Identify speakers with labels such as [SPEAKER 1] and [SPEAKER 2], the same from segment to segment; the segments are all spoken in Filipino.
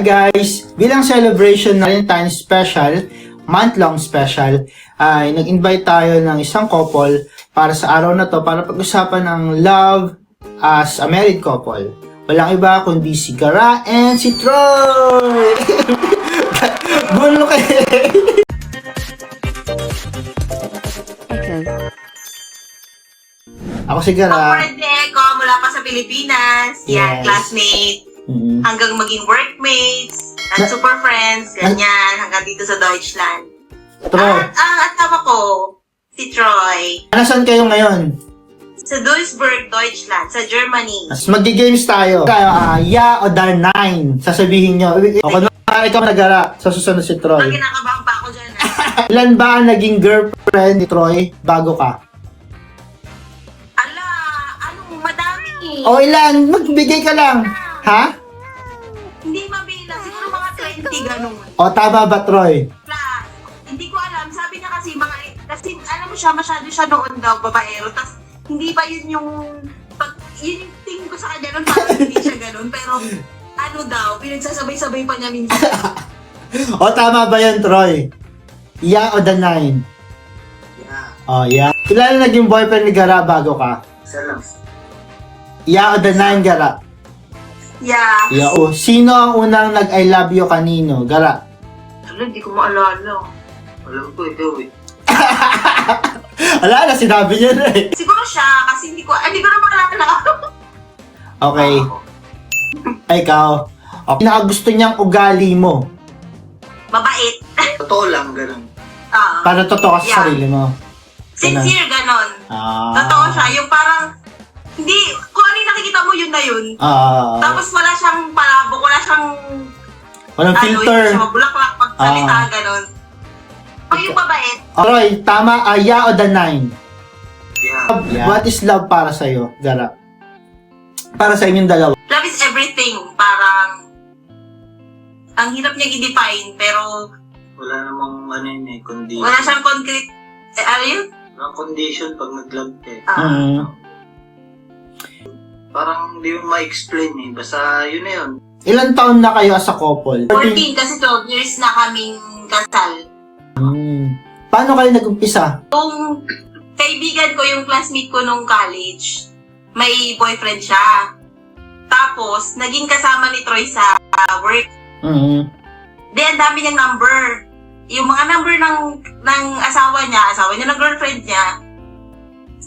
[SPEAKER 1] Hi guys! Bilang celebration na Valentine special, month-long special, ay nag-invite tayo ng isang couple para sa araw na to para pag-usapan ng love as a married couple. Walang iba kundi si Gara and si Troy! Bulo kayo! Ako si
[SPEAKER 2] Ako
[SPEAKER 1] Gara.
[SPEAKER 2] rin ko mula pa sa Pilipinas.
[SPEAKER 1] Yes.
[SPEAKER 2] Yan, classmate.
[SPEAKER 1] Mm.
[SPEAKER 2] Hanggang maging workmates.
[SPEAKER 1] Na-
[SPEAKER 2] At super friends. Ganyan. Hanggang dito sa Deutschland.
[SPEAKER 1] Troy,
[SPEAKER 2] At ang asawa ko, si Troy.
[SPEAKER 1] nasan kayo ngayon?
[SPEAKER 2] Sa Duisburg, Deutschland. Sa Germany.
[SPEAKER 1] Mas Magdi-games tayo. Tayo, ah, yeah o dar 9. Sasabihin nyo. O kung na ikaw nagara, sa susunod si
[SPEAKER 2] Pag
[SPEAKER 1] Troy.
[SPEAKER 2] kinakabahan pa ako dyan. ah.
[SPEAKER 1] Ilan ba ang naging girlfriend ni Troy bago ka?
[SPEAKER 2] Ala, ano, madami.
[SPEAKER 1] O ilan? Magbigay ka lang. Ha?
[SPEAKER 2] Hindi mabilang. Siguro mga 20 ganun.
[SPEAKER 1] O tama ba, Troy?
[SPEAKER 2] Plus, hindi ko alam. Sabi niya kasi mga, kasi alam mo siya, masyado siya noon daw, babaero. Tapos, hindi pa yun yung, pag, yun yung tingin ko sa kanya noon, parang hindi siya ganun. Pero, ano daw, pinagsasabay-sabay pa niya minsan.
[SPEAKER 1] O tama ba yan, Troy? Yeah o the 9?
[SPEAKER 2] Yeah,
[SPEAKER 1] O, yeah. Ang naging boyfriend ni Gara bago ka?
[SPEAKER 2] isa lang.
[SPEAKER 1] Yeah o the 9, Gara?
[SPEAKER 2] Yeah.
[SPEAKER 1] Yeah o. Sino ang unang nag-I love you kanino? Gara?
[SPEAKER 2] Ano, hindi ko maalala.
[SPEAKER 3] Alam ko ikaw eh.
[SPEAKER 1] Ala na, sinabi niya na eh.
[SPEAKER 2] Siguro siya, kasi hindi ko, ah, hindi ko na maalala.
[SPEAKER 1] Okay. Ay, ikaw. O, pinakagusto niyang ugali mo.
[SPEAKER 2] Mabait.
[SPEAKER 3] Totoo lang, ganun.
[SPEAKER 2] Ah.
[SPEAKER 1] Para totoo ka sa
[SPEAKER 2] Yeah.
[SPEAKER 1] sarili mo.
[SPEAKER 2] sincere, ganon.
[SPEAKER 1] Ah.
[SPEAKER 2] Totoo siya. Yung parang, hindi, ano yung nakikita mo, yun na yun.
[SPEAKER 1] Ah.
[SPEAKER 2] Tapos wala siyang palabok, wala siyang
[SPEAKER 1] walang
[SPEAKER 2] ano,
[SPEAKER 1] filter.
[SPEAKER 2] hindi siya mabulaklak pagsalita,
[SPEAKER 1] Ah.
[SPEAKER 2] ganon. O yung mabait,
[SPEAKER 1] Troy, tama, ah, yeah o the nine?
[SPEAKER 3] Yeah.
[SPEAKER 1] Yeah. What is love para sa'yo, Gara? Para sa inyong dalawa.
[SPEAKER 2] love is everything. Parang, ang hirap niya i-define, pero
[SPEAKER 3] Wala namang ano yun eh, condition.
[SPEAKER 2] wala siyang concrete, eh, ano yun?
[SPEAKER 3] Walang condition pag nag-love ka eh.
[SPEAKER 2] Ah,
[SPEAKER 1] Mm.
[SPEAKER 3] Parang hindi mo ma-explain eh. Basta yun na yun.
[SPEAKER 1] Ilan taon na kayo as a couple?
[SPEAKER 2] 14 kasi 12 years na kaming kasal.
[SPEAKER 1] Hmm. Paano kayo nag-umpisa?
[SPEAKER 2] Yung kaibigan ko, yung classmate ko nung college, may boyfriend siya. Tapos, naging kasama ni Troy sa uh, work.
[SPEAKER 1] Mm.
[SPEAKER 2] Di, ang dami niyang number. Yung mga number ng ng asawa niya, asawa niya ng girlfriend niya,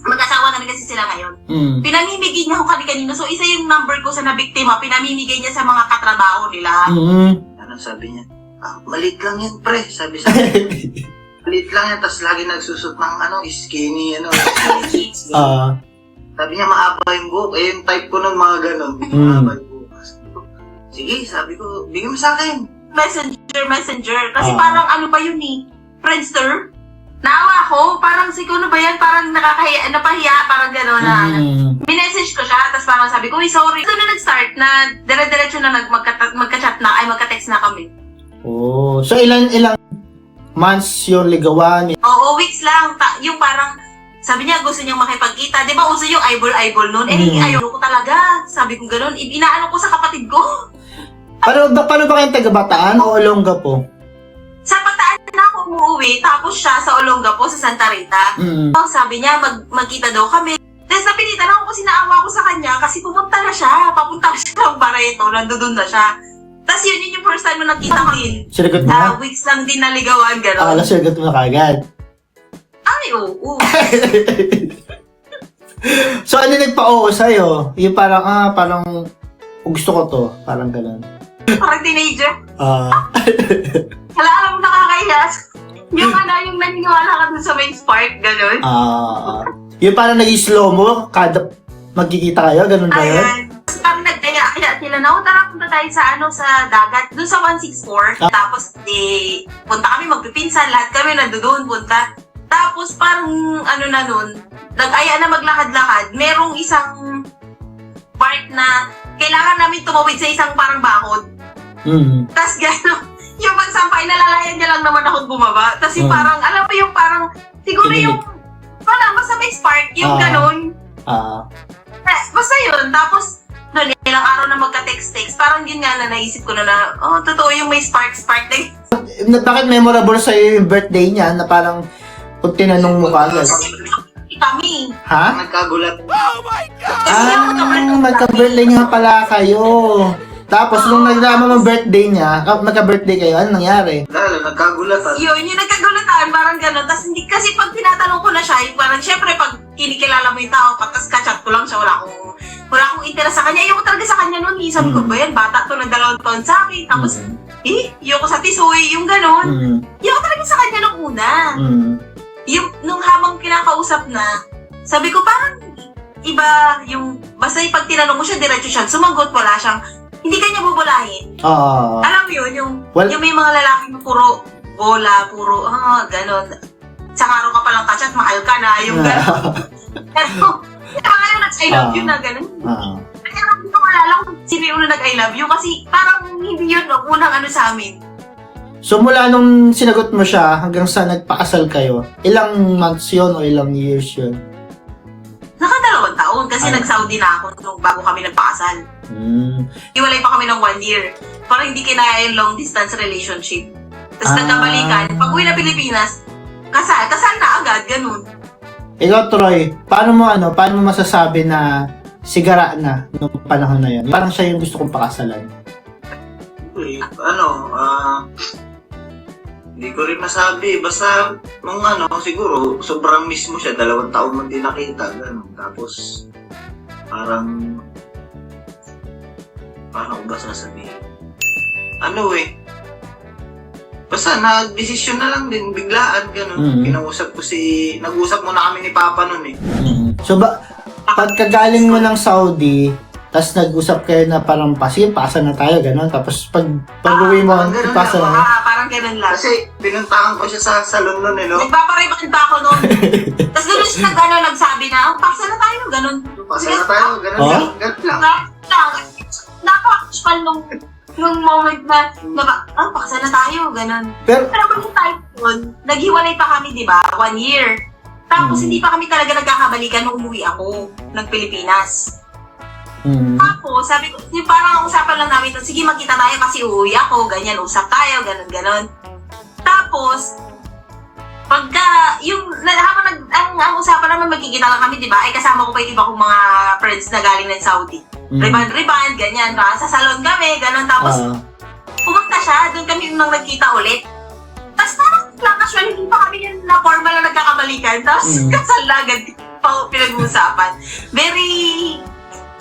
[SPEAKER 2] mag-asawa na rin kasi sila ngayon.
[SPEAKER 1] Mm.
[SPEAKER 2] Pinamimigay niya ako kani-kanino. So, isa yung number ko sa nabiktima, pinamimigay niya sa mga katrabaho nila.
[SPEAKER 1] Mm.
[SPEAKER 3] Ano sabi niya? Ah, malit lang yan, pre. Sabi sa akin. malit lang yan, tapos lagi nagsusot ng ano, skinny, ano.
[SPEAKER 1] Ah.
[SPEAKER 3] sabi niya, mahaba yung buhok. Eh, yung type ko nun, mga ganun.
[SPEAKER 1] Mm.
[SPEAKER 3] Mahaba yung buhok. Sabi ko, Sige, sabi ko, bigyan mo sa akin.
[SPEAKER 2] messenger, messenger. Kasi
[SPEAKER 1] Ah.
[SPEAKER 2] parang ano pa yun eh, Friendster. Naawa ko, parang siguro ba yan, parang nakakahiya, napahiya, parang gano'n na.
[SPEAKER 1] Mm.
[SPEAKER 2] Minessage ko siya, tapos parang sabi ko, uy, sorry. So, na nag-start na, dire-diretso na nag magka- magka-chat na, ay magka-text na kami.
[SPEAKER 1] Oh. So, ilan, ilang months yung ligawan?
[SPEAKER 2] Oo, weeks lang. Ta- yung parang, sabi niya, gusto niyang makipagkita. Di ba, uso yung eyeball-eyeball noon? Eh,
[SPEAKER 1] Mm.
[SPEAKER 2] ayaw ko talaga. Sabi ko gano'n. I- Inaano ko sa kapatid ko.
[SPEAKER 1] Paano ba, paano ba kayong taga-bataan o Olongapo?
[SPEAKER 2] Sa pataan na ako umuwi, tapos siya sa Olongapo, sa Santa Rita.
[SPEAKER 1] Mm.
[SPEAKER 2] Oh, sabi niya, mag magkita daw kami. Tapos napilitan ako kasi naawa ko sa kanya kasi pumunta na siya. Papunta na siya ng Barreto, nandoon na siya. Tapos yun, yun yung first time na nakita ko din.
[SPEAKER 1] Sinagot mo na?
[SPEAKER 2] weeks lang din naligawan,
[SPEAKER 1] Akala
[SPEAKER 2] gano'n.
[SPEAKER 1] sinagot mo na kagad.
[SPEAKER 2] Ay, oo.
[SPEAKER 1] so, ano nagpa-oo sa'yo? Yung parang, ah, parang, gusto ko to. Parang ganun.
[SPEAKER 2] Parang teenager.
[SPEAKER 1] Ah.
[SPEAKER 2] Wala, alam mo, nakakahiya. Yung ano, yung naniniwala ka dun sa main spark, gano'n.
[SPEAKER 1] Ah. yung parang nag-slow mo, kada magkikita kayo, ganun ba yun?
[SPEAKER 2] Ayan. Parang nag-aya-aya sila na, oh, tara, punta tayo sa, ano, sa dagat, dun sa 164.
[SPEAKER 1] Ah.
[SPEAKER 2] Tapos, di, punta kami, magpipinsan, lahat kami nandoon, punta. Tapos, parang, ano na nun, nag-aya na maglakad-lakad, merong isang part na kailangan namin tumawid sa isang parang bakod.
[SPEAKER 1] Mm.
[SPEAKER 2] Tapos, gano'n, yung pagsampay, nalalayan niya lang naman ako bumaba. Tapos, yung
[SPEAKER 1] Mm.
[SPEAKER 2] parang, alam mo yung parang, siguro
[SPEAKER 1] Kinilig.
[SPEAKER 2] yung, wala, basta may spark, yung
[SPEAKER 1] Ah.
[SPEAKER 2] gano'n.
[SPEAKER 1] Ah.
[SPEAKER 2] Eh, basta yun. Tapos, doon, ilang araw na magka-text-text, parang yun nga na naisip ko na na, oh, totoo yung may spark-spark na yun.
[SPEAKER 1] Na- Bakit memorable sa'yo yung birthday niya na parang pag tinanong mo ka agad?
[SPEAKER 2] kami.
[SPEAKER 1] Ha?
[SPEAKER 3] Nagkagulat.
[SPEAKER 2] Kasi
[SPEAKER 1] Ah,
[SPEAKER 2] ako naman,
[SPEAKER 1] magka-birthday nga pala kayo. Tapos, nung nagdama ng birthday niya, ah, magka-birthday kayo, ano nangyari?
[SPEAKER 3] Lalo, nagkagulatan.
[SPEAKER 2] yun, yung nagkagulatan, parang gano'n. Tapos hindi, kasi pag tinatanong ko na siya, yung parang syempre pag kinikilala mo yung tao, pagkas kachat ko lang siya, wala akong, wala akong interest sa kanya. Ayoko talaga sa kanya noon. Sabi ko
[SPEAKER 1] Mm.
[SPEAKER 2] ba yan, bata to na dalawang taon sa akin. Tapos,
[SPEAKER 1] Mm.
[SPEAKER 2] eh, ayoko sa tisoy, yung gano'n.
[SPEAKER 1] Mm.
[SPEAKER 2] Ayoko talaga sa kanya nung una.
[SPEAKER 1] Mm.
[SPEAKER 2] Yung, nung habang kinakausap na, sabi ko parang iba yung, basta yung pag tinanong mo siya, diretso siya, sumagot, wala siyang, hindi kanya bubulahin.
[SPEAKER 1] Oo.
[SPEAKER 2] Alam mo yun, yung,
[SPEAKER 1] Well-
[SPEAKER 2] yung may mga lalaking puro bola, puro, ah, ganon. Sa araw ka palang kachat, mahal ka na, yung ganon. Pero, kaya nag-I love you na ganon.
[SPEAKER 1] Oo.
[SPEAKER 2] Kaya hindi ko malala kung sino yung nag-I love you kasi parang hindi yun ang unang ano sa amin.
[SPEAKER 1] So, mula nung sinagot mo siya hanggang sa nagpakasal kayo, ilang months yun o ilang years yun?
[SPEAKER 2] Nakadalawang taon kasi
[SPEAKER 1] Ay.
[SPEAKER 2] nag-Saudi na ako nung bago kami nagpakasal.
[SPEAKER 1] Mm.
[SPEAKER 2] Iwalay pa kami ng one year. Parang hindi kinaya yung long distance relationship. Tapos
[SPEAKER 1] Ah.
[SPEAKER 2] nagkabalikan. Pag uwi na Pilipinas, kasal. Kasal na agad, ganun.
[SPEAKER 1] Ikaw, Troy, paano mo ano, paano mo masasabi na sigara na nung panahon na yun? Parang siya yung gusto kong pakasalan.
[SPEAKER 3] Eh, ano, ah, hindi ko rin masabi. Basta, nung ano, siguro, sobrang miss mo siya. Dalawang taon mo din nakita. Ganun. Tapos, parang, paano ko ba sasabihin? Ano eh, basta nag-desisyon na lang din, biglaan, gano'n.
[SPEAKER 1] Mhm.
[SPEAKER 3] Kinausap ko si, nag-usap muna kami ni Papa nun eh.
[SPEAKER 1] Mm. So, ba, pagkagaling mo ng Saudi, tapos nag-usap kayo na parang pasin, pasa na tayo, gano'n. Tapos pag pag-uwi mo,
[SPEAKER 3] Ah, ganun
[SPEAKER 1] pasa na.
[SPEAKER 2] Ah, parang ganun lang.
[SPEAKER 3] Kasi, pinuntahan ko siya sa salon nun eh, no?
[SPEAKER 2] Nagpapariband pa ako noon. Tapos doon siya nag, ano, nagsabi na, oh, paksa na tayo, ganun.
[SPEAKER 3] Pasa na tayo, gano'n
[SPEAKER 1] Oh?
[SPEAKER 3] lang, gano'n lang.
[SPEAKER 2] Napaka-casual nung, nung moment na, na ba, ah, paksa na tayo, ganun.
[SPEAKER 1] Pero,
[SPEAKER 2] Pero kung yung time yun, naghiwalay pa kami, di ba? One year. Tapos
[SPEAKER 1] Hmm.
[SPEAKER 2] hindi pa kami talaga nagkakabalikan nung umuwi ako ng Pilipinas.
[SPEAKER 1] mm,
[SPEAKER 2] Tapos, sabi ko, yung parang ang usapan lang namin, sige magkita tayo kasi uuwi ako, ganyan, usap tayo, ganun, ganun. Tapos, pagka, yung, habang nag, ang, ang usapan naman magkikita lang kami, di ba? Ay kasama ko pa yung iba kong mga friends na galing ng Saudi.
[SPEAKER 1] Mm,
[SPEAKER 2] Riban-riban, ganyan, ba? Sa salon kami, ganun. Tapos,
[SPEAKER 1] ah,
[SPEAKER 2] pumunta siya, doon kami nang nagkita ulit. Tapos parang lang, casual, hindi pa kami yun na formal na nagkakabalikan. Tapos
[SPEAKER 1] Mm.
[SPEAKER 2] kasal na agad pa pinag-uusapan. Very,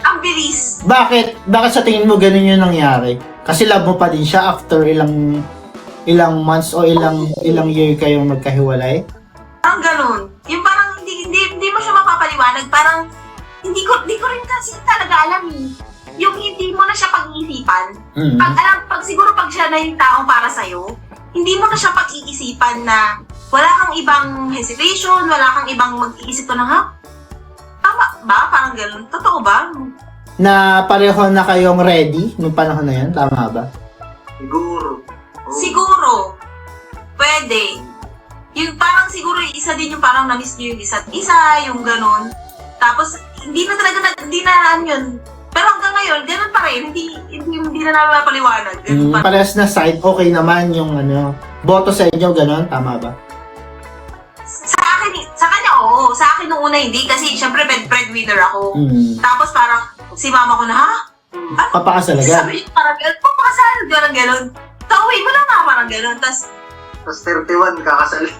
[SPEAKER 2] ang bilis.
[SPEAKER 1] bakit, bakit sa tingin mo ganun yung nangyari? Kasi love mo pa din siya after ilang ilang months o ilang ilang year kayong magkahiwalay?
[SPEAKER 2] Parang ganun. Yung parang hindi, hindi, hindi mo siya mapapaliwanag. Parang hindi ko, hindi ko rin kasi talaga alam eh. Yung hindi mo na siya pag-iisipan.
[SPEAKER 1] Mm.
[SPEAKER 2] Pag alam, pag siguro pag siya na yung taong para sa'yo, hindi mo na siya pag-iisipan na wala kang ibang hesitation, wala kang ibang mag-iisip ko na, ha? Tama ba? Parang ganun. Totoo ba?
[SPEAKER 1] Na pareho na kayong ready nung panahon na yun, tama ba?
[SPEAKER 3] Siguro. Oo.
[SPEAKER 2] Siguro. Pwede. Yung parang siguro yung isa din yung parang na-miss niyo yung isa't isa, yung ganun. Tapos, hindi na talaga, na, hindi na ano yun. Pero hanggang ngayon, ganun pa rin. Hindi, hindi, hindi na namin mapaliwanag. Ganun
[SPEAKER 1] Mm,
[SPEAKER 2] pa
[SPEAKER 1] parehas na side, okay naman yung ano, boto sa inyo, ganon, tama ba?
[SPEAKER 2] Sa akin, sa kanya, oo. Sa akin nung una, hindi. Kasi, syempre, bed breadwinner ako.
[SPEAKER 1] Mm.
[SPEAKER 2] Tapos, parang, si mama ko na, ha? Ano?
[SPEAKER 1] Papakasal agad.
[SPEAKER 2] Sabi niya, parang, gano'n, papakasal, gano'n, gano'n. Tawin mo lang nga, parang gano'n. Tapos,
[SPEAKER 3] Tapos 31, kakasal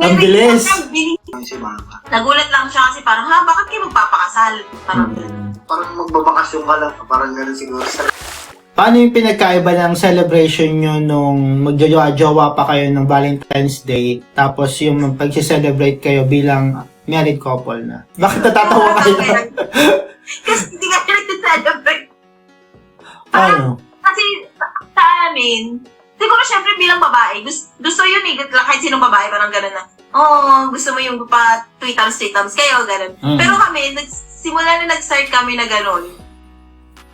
[SPEAKER 1] Ang bilis.
[SPEAKER 3] lang si mama.
[SPEAKER 2] Nagulat lang siya kasi parang, ha, bakit kayo magpapakasal? Parang,
[SPEAKER 1] Mm.
[SPEAKER 3] Parang magbabakasyon ka lang. Parang gano'n siguro sa
[SPEAKER 1] Paano yung pinagkaiba ng celebration nyo nung magjojowa pa kayo ng Valentine's Day tapos yung pag-celebrate kayo bilang married couple na? Bakit natatawa kayo?
[SPEAKER 2] kasi hindi ka nag-celebrate.
[SPEAKER 1] Paano?
[SPEAKER 2] Kasi sa amin, siguro syempre bilang babae, gusto, gusto yun eh, kahit sinong babae, parang gano'n na, oh, gusto mo yung pa three times, three times kayo, gano'n.
[SPEAKER 1] Mm.
[SPEAKER 2] Pero kami, nagsimula na nag-start kami na gano'n,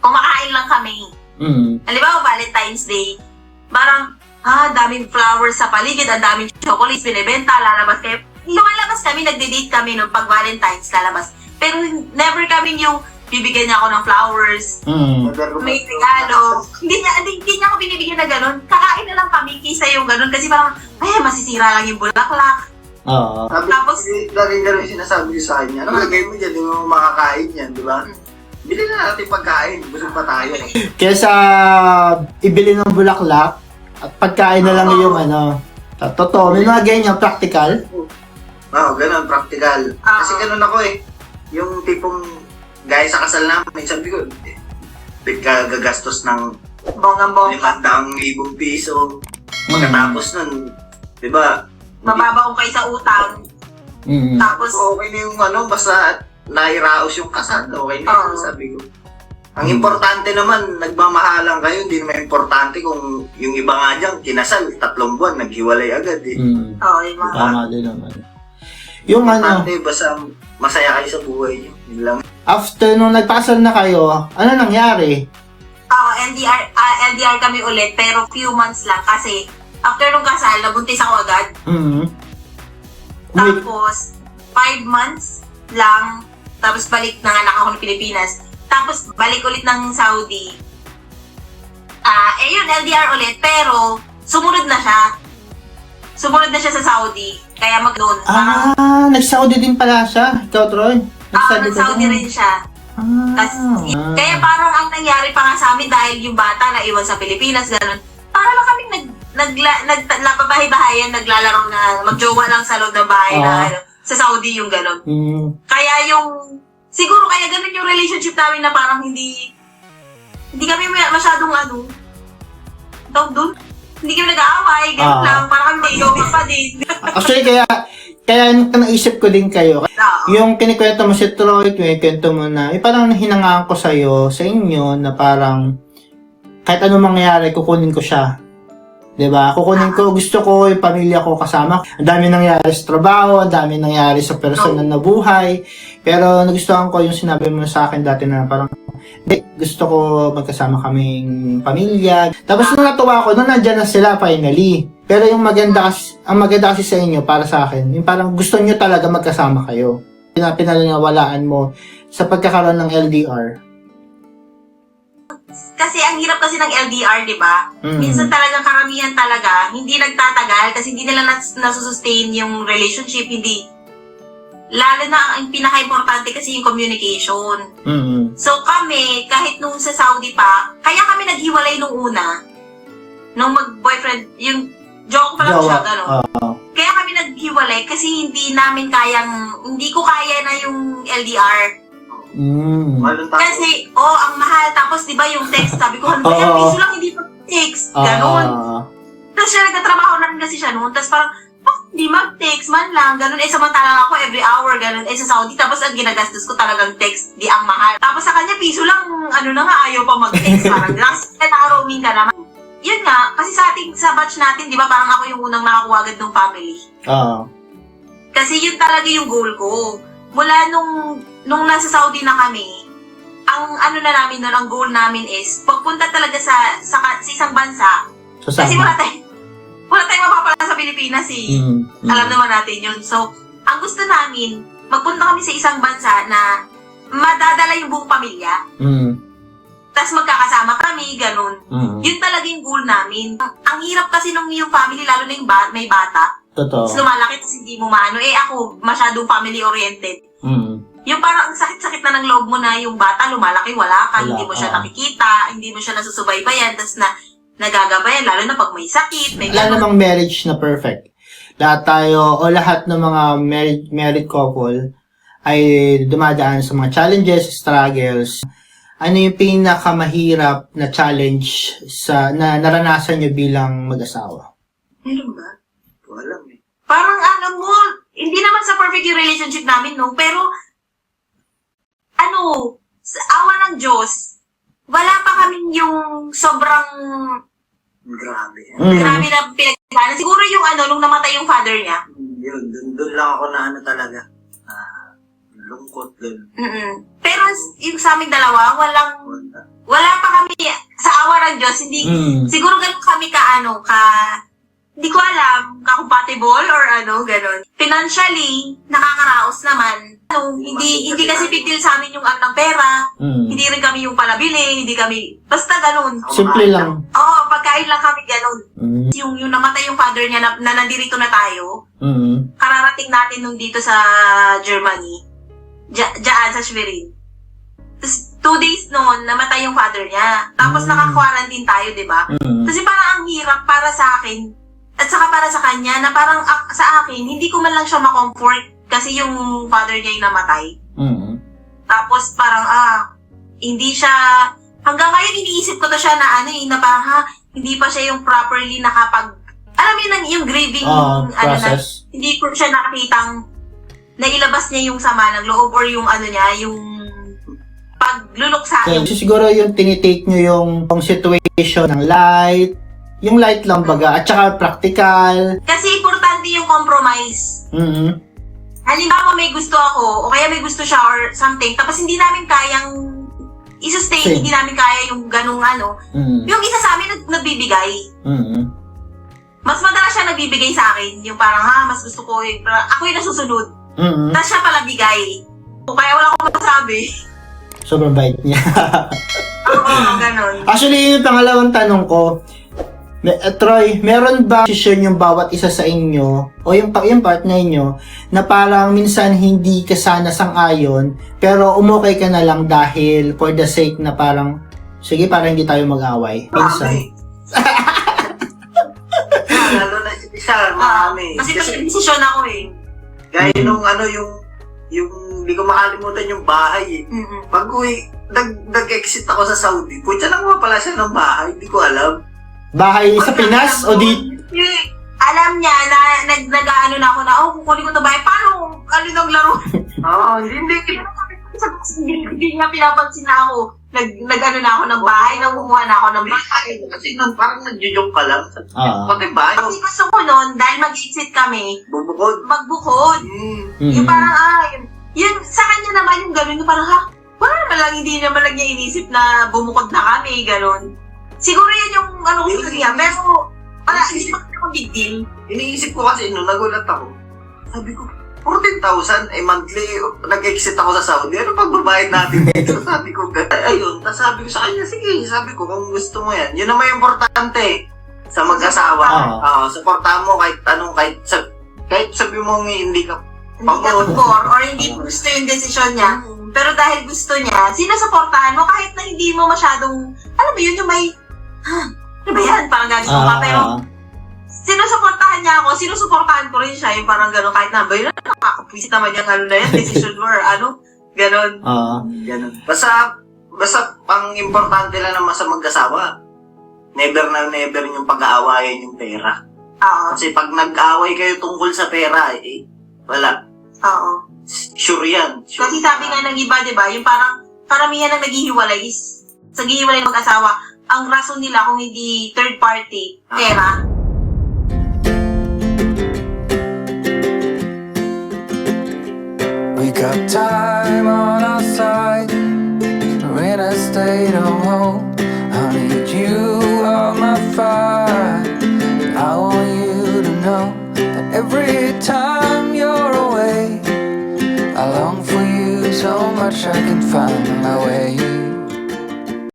[SPEAKER 2] kumakain lang kami.
[SPEAKER 1] Mm.
[SPEAKER 2] Halimbawa, Valentine's Day, parang, ah, daming flowers sa paligid, ang daming chocolates, binibenta, lalabas kayo. Lumalabas kami, nagde-date kami nung pag Valentine's lalabas. Pero never kami yung bibigyan niya ako ng flowers,
[SPEAKER 1] Mm.
[SPEAKER 2] may regalo. Hindi niya, hindi, hindi niya ako binibigyan na ganun. Kakain na lang kami kaysa yung ganun. Kasi parang, ay, masisira lang yung bulaklak.
[SPEAKER 1] Oo.
[SPEAKER 3] Sabi,
[SPEAKER 2] Tapos-
[SPEAKER 3] Tapos, lagi na rin sinasabi ko sa kanya, ano lagay mo dyan, hindi mo makakain yan, di ba? Bili na natin pagkain, busog pa tayo.
[SPEAKER 1] Kesa ibili ng bulaklak at pagkain na lang
[SPEAKER 2] Oo.
[SPEAKER 1] yung ano. Totoo, may mga ganyan, practical.
[SPEAKER 3] Oo, ganun, practical.
[SPEAKER 2] Ah.
[SPEAKER 3] Kasi ganun ako eh. Yung tipong, gaya sa kasal namin, sabi ko, bigka gagastos ng
[SPEAKER 2] Bonggang-bongga.
[SPEAKER 3] 500,000 piso. Pagkatapos nun, di ba,
[SPEAKER 2] Mababa kung kayo sa utang.
[SPEAKER 1] Mm.
[SPEAKER 2] Tapos,
[SPEAKER 3] okay na yung ano, basta nairaos yung kasal, okay na yun,
[SPEAKER 2] Oo.
[SPEAKER 3] sabi ko. Ang importante naman, nagmamahalan kayo, hindi naman importante kung yung iba nga dyan, kinasal, tatlong buwan, naghiwalay agad eh.
[SPEAKER 1] Mm.
[SPEAKER 2] oh, yung mga
[SPEAKER 1] Tama din naman. Yung ano,
[SPEAKER 3] Importante, basta masaya kayo sa buhay niyo. Yun lang.
[SPEAKER 1] After nung nagpakasal na kayo, ano nangyari?
[SPEAKER 2] Oo, NDR, ah, NDR kami ulit, pero few months lang kasi after nung kasal, nabuntis ako agad.
[SPEAKER 1] Mm. Wait,
[SPEAKER 2] Tapos, five months lang, tapos balik na anak ako ng Pilipinas. Tapos, balik ulit ng Saudi. Ah, eh yun, LDR ulit, pero sumunod na siya. Sumunod na siya sa Saudi, kaya mag-loan. Parang,
[SPEAKER 1] ah, nag-Saudi din pala siya. Ikaw, Troy? Nag-Saudi ka
[SPEAKER 2] nag-Saudi rin siya.
[SPEAKER 1] Ah.
[SPEAKER 2] Tas, kaya parang ang nangyari pa nga sa amin dahil yung bata na iwan sa Pilipinas, ganun. Para lang kaming nag, nagla, nag, napabahay-bahayan, naglalaro na, magjowa lang sa loob ng bahay na,
[SPEAKER 1] Ah.
[SPEAKER 2] ano, sa Saudi yung ganun.
[SPEAKER 1] Mm.
[SPEAKER 2] Kaya yung, siguro kaya ganun yung relationship namin na parang hindi, hindi kami masyadong ano, tawag dun, hindi kami nag-aaway, ganun
[SPEAKER 1] Ah.
[SPEAKER 2] lang, parang kami may pa din.
[SPEAKER 1] Actually, kaya, kaya naisip ko din kayo.
[SPEAKER 2] Oo.
[SPEAKER 1] Yung kinikwento mo si Troy, kinikwento mo na, eh, parang hinangaan ko sa'yo, sa inyo, na parang, kahit anong mangyari, kukunin ko siya. 'Di ba? Kukunin ko, gusto ko yung pamilya ko kasama. Ang dami nangyari sa trabaho, ang dami nangyari sa personal na buhay. Pero nagustuhan ko yung sinabi mo sa akin dati na parang, hindi, gusto ko magkasama kaming pamilya. Tapos nung natuwa ko, nung nandyan na sila finally. Pero yung maganda, kas- ang maganda kasi sa inyo, para sa akin, yung parang gusto nyo talaga magkasama kayo. Pina- Pinalinawalaan mo sa pagkakaroon ng LDR.
[SPEAKER 2] Kasi ang hirap kasi ng LDR, di ba?
[SPEAKER 1] Mm.
[SPEAKER 2] Minsan talagang karamihan talaga, hindi nagtatagal kasi hindi nila nas- nasusustain yung relationship, hindi. Lalo na ang pinaka-importante kasi yung communication.
[SPEAKER 1] Mm.
[SPEAKER 2] So kami, kahit nung sa Saudi pa, kaya kami naghiwalay nung una, nung mag-boyfriend, yung joke pa lang siya,
[SPEAKER 1] Jowa.
[SPEAKER 2] gano'n.
[SPEAKER 1] Oo.
[SPEAKER 2] Kaya kami naghiwalay kasi hindi namin kayang, hindi ko kaya na yung LDR.
[SPEAKER 1] Mm.
[SPEAKER 2] Kasi, oh, ang mahal. Tapos, di ba yung text, sabi ko, ano ba yan?
[SPEAKER 1] Oo.
[SPEAKER 2] Piso lang, hindi pa text. Ganon.
[SPEAKER 1] Ah.
[SPEAKER 2] Tapos siya nagtatrabaho na rin kasi siya noon. Tapos parang, oh, hindi mag-text man lang. Ganun. Eh, samantalang ako every hour, ganun. Eh, sa Saudi, tapos ang ginagastos ko talagang text, di ang mahal. Tapos sa kanya, piso lang, ano na nga, ayaw pa mag-text. Parang, last na naka-roaming ka naman. Yun nga, kasi sa ating, sa batch natin, di ba, parang ako yung unang nakakuha agad ng family.
[SPEAKER 1] Oo.
[SPEAKER 2] Kasi yun talaga yung goal ko. Mula nung, nung nasa Saudi na kami, ang ano na namin nun, ang goal namin is, pagpunta talaga sa, sa, sa isang bansa,
[SPEAKER 1] Sasama.
[SPEAKER 2] kasi wala tayong, wala tayong mapapala sa Pilipinas eh.
[SPEAKER 1] Mm. Mm.
[SPEAKER 2] Alam naman natin yun. So, ang gusto namin, magpunta kami sa isang bansa na madadala yung buong pamilya.
[SPEAKER 1] Mm.
[SPEAKER 2] Tapos magkakasama kami, ganun.
[SPEAKER 1] Mm.
[SPEAKER 2] Yun talaga yung goal namin. Ang hirap kasi nung yung family, lalo na yung ba- may bata.
[SPEAKER 1] Totoo.
[SPEAKER 2] Tapos lumalaki, tapos hindi mo maano. Eh ako, masyadong family-oriented.
[SPEAKER 1] Mm.
[SPEAKER 2] Yung parang ang sakit-sakit na ng loob mo na yung bata, lumalaki, wala ka,
[SPEAKER 1] Wala,
[SPEAKER 2] hindi mo siya nakikita, hindi mo siya nasusubaybayan, tapos na nagagabayan, lalo na pag may sakit, may ganun.
[SPEAKER 1] namang marriage na perfect. Lahat tayo, o lahat ng mga married, married couple ay dumadaan sa mga challenges, struggles. Ano yung pinakamahirap na challenge sa na naranasan nyo bilang mag-asawa?
[SPEAKER 2] Meron ba?
[SPEAKER 3] Hindi ko alam eh.
[SPEAKER 2] Parang ano mo, hindi naman sa perfect yung relationship namin, no? Pero, ano, sa awa ng Diyos, wala pa kaming yung sobrang
[SPEAKER 3] Grabe.
[SPEAKER 1] Mm.
[SPEAKER 2] grabe na pinagdaanan. Siguro yung ano, nung namatay yung father niya.
[SPEAKER 3] Yun, dun, dun lang ako na ano talaga. Ah, lungkot dun.
[SPEAKER 2] mm Pero yung sa aming dalawa, walang,
[SPEAKER 3] Wala.
[SPEAKER 2] pa kami, sa awa ng Diyos, hindi,
[SPEAKER 1] Mm.
[SPEAKER 2] siguro ganun kami ka, ano, ka, hindi ko alam, compatible or ano, ganun. Financially, nakakaraos naman. Ano, hindi, hindi kasi big deal sa amin yung ano ng pera.
[SPEAKER 1] Mm.
[SPEAKER 2] Hindi rin kami yung palabili, hindi kami, basta ganun.
[SPEAKER 1] Simple lang.
[SPEAKER 2] Oo, pagkain lang kami ganun.
[SPEAKER 1] Mm.
[SPEAKER 2] Yung, yung namatay yung father niya na, na nandirito na tayo,
[SPEAKER 1] Mm.
[SPEAKER 2] kararating natin nung dito sa Germany. Diya, dyan sa Schwerin. Tapos, two days noon, namatay yung father niya. Tapos,
[SPEAKER 1] Mm.
[SPEAKER 2] naka-quarantine tayo, di ba?
[SPEAKER 1] Mm.
[SPEAKER 2] Kasi parang ang hirap para sa akin, at saka para sa kanya, na parang ak- sa akin, hindi ko man lang siya makomfort kasi yung father niya yung namatay.
[SPEAKER 1] Mm.
[SPEAKER 2] Tapos parang, ah, hindi siya, hanggang ngayon iniisip ko to siya na ano eh, na parang, ha, hindi pa siya yung properly nakapag, alam mo yun, yung grieving,
[SPEAKER 1] Ah,
[SPEAKER 2] ano na, hindi ko siya nakitang nailabas niya yung sama ng loob or yung ano niya, yung pagluluksa.
[SPEAKER 1] So, siguro yung tinitake nyo yung, yung situation ng light, yung light lang baga, at saka practical.
[SPEAKER 2] kasi importante yung compromise.
[SPEAKER 1] Mm.
[SPEAKER 2] Halimbawa may gusto ako, o kaya may gusto siya or something, tapos hindi namin kayang isa-stay,
[SPEAKER 1] Same.
[SPEAKER 2] hindi namin kaya yung ganung ano.
[SPEAKER 1] Mm.
[SPEAKER 2] Yung isa sa amin nag- nagbibigay.
[SPEAKER 1] Mm.
[SPEAKER 2] Mas madalas siya nagbibigay sa akin. Yung parang, ha, mas gusto ko yung, parang ako yung nasusunod.
[SPEAKER 1] Mm.
[SPEAKER 2] Tapos siya pala bigay. O kaya wala akong masabi.
[SPEAKER 1] Sobrang bait niya.
[SPEAKER 2] Oo, ganun.
[SPEAKER 1] Actually, yung pangalawang tanong ko, me- eh, Troy, meron ba decision yung bawat isa sa inyo o yung, pa- yung partner nyo na parang minsan hindi ka sana sang-ayon pero umukay ka na lang dahil for the sake na parang sige, parang hindi tayo mag-away. Minsan.
[SPEAKER 3] Ah, Lalo na si Pisa,
[SPEAKER 2] Ah,
[SPEAKER 3] marami.
[SPEAKER 2] kasi
[SPEAKER 3] Kasi,
[SPEAKER 2] desisyon ako eh.
[SPEAKER 3] gaya
[SPEAKER 1] Mm.
[SPEAKER 3] nung ano, yung, yung, hindi ko makalimutan yung bahay eh.
[SPEAKER 2] Mm-mm.
[SPEAKER 3] Pag uwi, nag, nag-exit ako sa Saudi, putya lang nga pala siya ng bahay, hindi ko alam.
[SPEAKER 1] Bahay sa Pinas o di
[SPEAKER 2] alam niya na nag nag-ano na ako na, oh, kukunin ko to bahay. Paano? Ano nang laro?
[SPEAKER 3] Oo, hindi, hindi.
[SPEAKER 2] hindi, hindi niya pinapansin na ako. Nag, nag-ano na ako ng bahay, nangunguha na ako ng bahay.
[SPEAKER 3] Kasi nun, parang nagjo-joke ka lang.
[SPEAKER 1] Ah.
[SPEAKER 3] Pati bahay,
[SPEAKER 2] Kasi gusto ko nun, dahil mag-exit kami,
[SPEAKER 3] bubukod.
[SPEAKER 2] magbukod.
[SPEAKER 3] Hmm.
[SPEAKER 1] Mm.
[SPEAKER 2] Yung parang, ah, yun, yun, sa kanya naman yung gano'n, yung parang, ha, wala naman lang, hindi naman lang niya inisip na bumukod na kami, gano'n. Siguro yan yung, ano,
[SPEAKER 3] Yung-
[SPEAKER 2] gusto niya, pero, wala, hindi pa ako big deal.
[SPEAKER 3] Iniisip ko kasi nung nagulat ako, sabi ko, 14,000 eh monthly, nag-exit ako sa Saudi, ano pagbabayad natin dito? sabi ko, "Ga- ayun, tapos sabi ko sa kanya, sige, sabi ko, kung gusto mo yan, yun naman yung importante sa mag-asawa.
[SPEAKER 1] Oo.
[SPEAKER 3] Oo, supportahan mo kahit anong, kahit, sa, kahit sabi mo nga hindi ka, Pagod.
[SPEAKER 2] before, or hindi mo gusto yung desisyon niya. Pero dahil gusto niya, sinusuportahan mo kahit na hindi mo masyadong, alam mo yun, yung may, ha, ano ba yan? Parang gagawin ka. Pero
[SPEAKER 1] Ah.
[SPEAKER 2] Sinusuportahan niya ako, sinusuportahan ko rin siya, yung parang gano'n, kahit na ba yun, nakakapwisit naman yung ano na yan, decision mo or ano, gano'n.
[SPEAKER 1] Ah.
[SPEAKER 3] ganun. Basta, basta pang importante lang naman sa mag-asawa, never na never yung pag-aawayan yung pera.
[SPEAKER 2] Oo,
[SPEAKER 3] Kasi pag nag-away kayo tungkol sa pera, eh, wala.
[SPEAKER 2] oo.
[SPEAKER 3] Sure yan. Sure.
[SPEAKER 2] Kasi sabi nga ng iba, di ba, yung parang karamihan ng naghihiwalay is, sa naghihiwalay ng mag-asawa, ang rason nila kung hindi third party, pera.
[SPEAKER 4] got time on our side. We're in a state of hope. I need you on my fire. I want you to know that every time you're away, I long for you so much I can find my way.